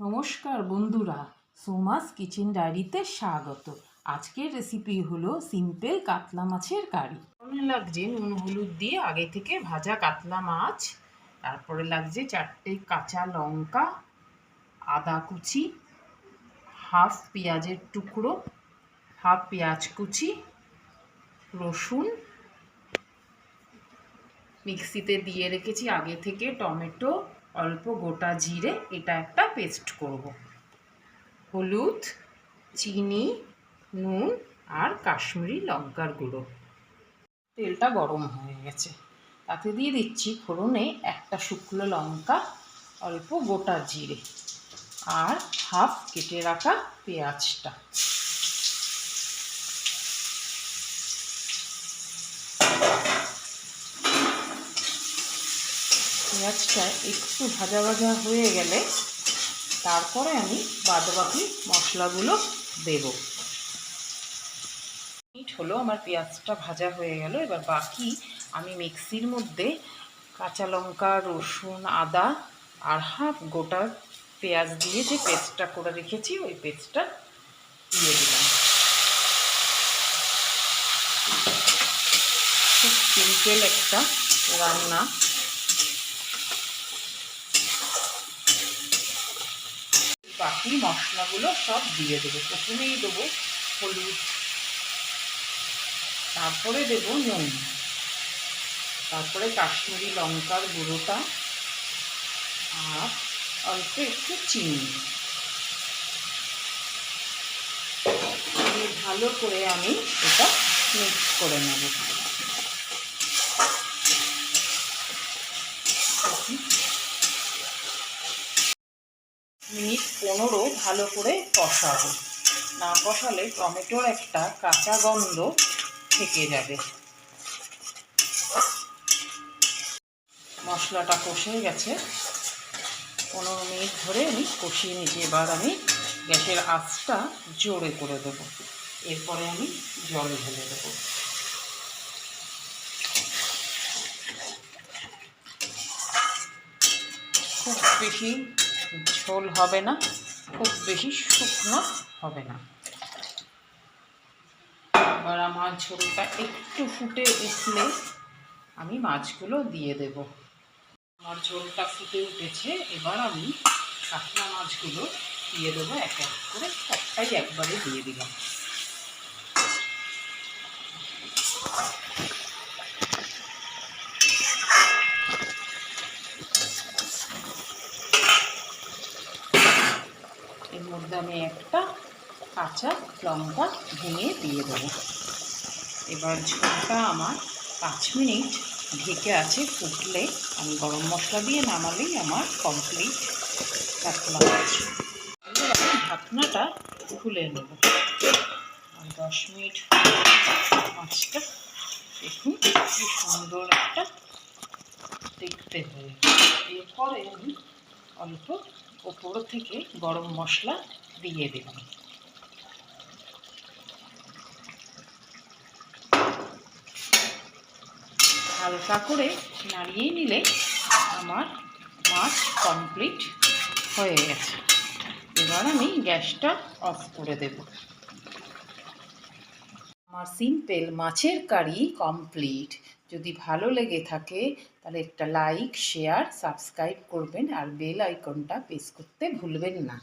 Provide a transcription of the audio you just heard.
নমস্কার বন্ধুরা, সোমাস কিচেন ডায়েরিতে স্বাগত। আজকের রেসিপি হলো সিম্পল কাতলা মাছের কারি। প্রথমে লাগছে নুন, হলুদ দিয়ে আগে থেকে ভাজা কাতলা মাছ, তারপরে লাগছে চারটে কাঁচা লঙ্কা, আদা কুচি, হাফ পেঁয়াজের টুকরো, হাফ পেঁয়াজ কুচি, রসুন। মিক্সিতে দিয়ে রেখেছি আগে থেকে টমেটো অল্প গোটা জিরে এটা একটা পেস্ট করব। হলুদ, চিনি, নুন আর কাশ্মীরি লঙ্কার গুঁড়ো। তেলটা গরম হয়ে গেছে। তাতে দিয়ে দিচ্ছি ফোড়নে একটা শুকনো লঙ্কা, অল্প গোটা জিরে আর হাফ কেটে রাখা পেঁয়াজটা। পেঁয়াজটা একটু ভাজা ভাজা হয়ে গেলে তারপরে আমি বাদবাকি মশলাগুলো দেব। মিট হলো, আমার পেঁয়াজটা ভাজা হয়ে গেল। এবার বাকি আমি মিক্সির মধ্যে কাঁচা লঙ্কা, রসুন, আদা আর হাফ গোটা পেঁয়াজ দিয়ে যে পেস্টটা করে রেখেছি, ওই পেস্টটা দিয়ে দিলাম। খুব সিম্পল একটা রান্না। বাকি মশলাগুলো সব দিয়ে দেবো। প্রথমেই দেবো হলুদ, তারপরে দেব নুন, তারপরে কাশ্মীরি লঙ্কার গুঁড়োটা, আর অল্প একটু চিনি। ভালো করে আমি এটা মিক্স করে নেব। মিনিট পনেরো ভালো করে কষাবো। না কষালে টমেটোর একটা কাঁচা গন্ধ থেকে যাবে। মশলাটা কষে গেছে। পনেরো মিনিট ধরে আমি কষিয়ে নিচ্ছি। এবার আমি গ্যাসের আঁচটা জোরে করে দেব। এরপরে আমি জল ঢেলে দেবো। খুব বেশি ঝোল হবে না, খুব বেশি শুকনো হবে না। এবার আমার ঝোলটা একটু ফুটে উঠলে আমি মাছগুলো দিয়ে দেব। আমার ঝোলটা ফুটে উঠেছে, এবার আমি কাতলা মাছগুলো দিয়ে দেবো, এক এক করে একটাই একবারে দিয়ে দিলাম। এর মধ্যে আমি একটা কাঁচা লঙ্কা ভেঙে দিয়ে দেবো। এবার ঝোলটা আমার পাঁচ মিনিট ঢেকে আছে, ফুটলে আমি গরম মশলা দিয়ে নামালেই আমার কমপ্লিট মাছ এবার আমি ঢাকনাটা খুলে নেব। দশ মিনিট মাছটা দেখুন কি সুন্দর একটা দেখতে হয় এরপরে আমি অল্প ওপর থেকে গরম মশলা দিয়ে দিলাম। হালকা করে নাড়িয়ে নিলে আমার মাছ কমপ্লিট হয়ে গেছে। এবার আমি গ্যাসটা অফ করে দেব। আমার সিম্পল মাছের কারি কমপ্লিট যদি ভালো লেগে থাকে, তাহলে একটা লাইক শেয়ার সাবস্ক্রাইব করবেন আর বেল আইকনটা প্রেস করতে ভুলবেন না।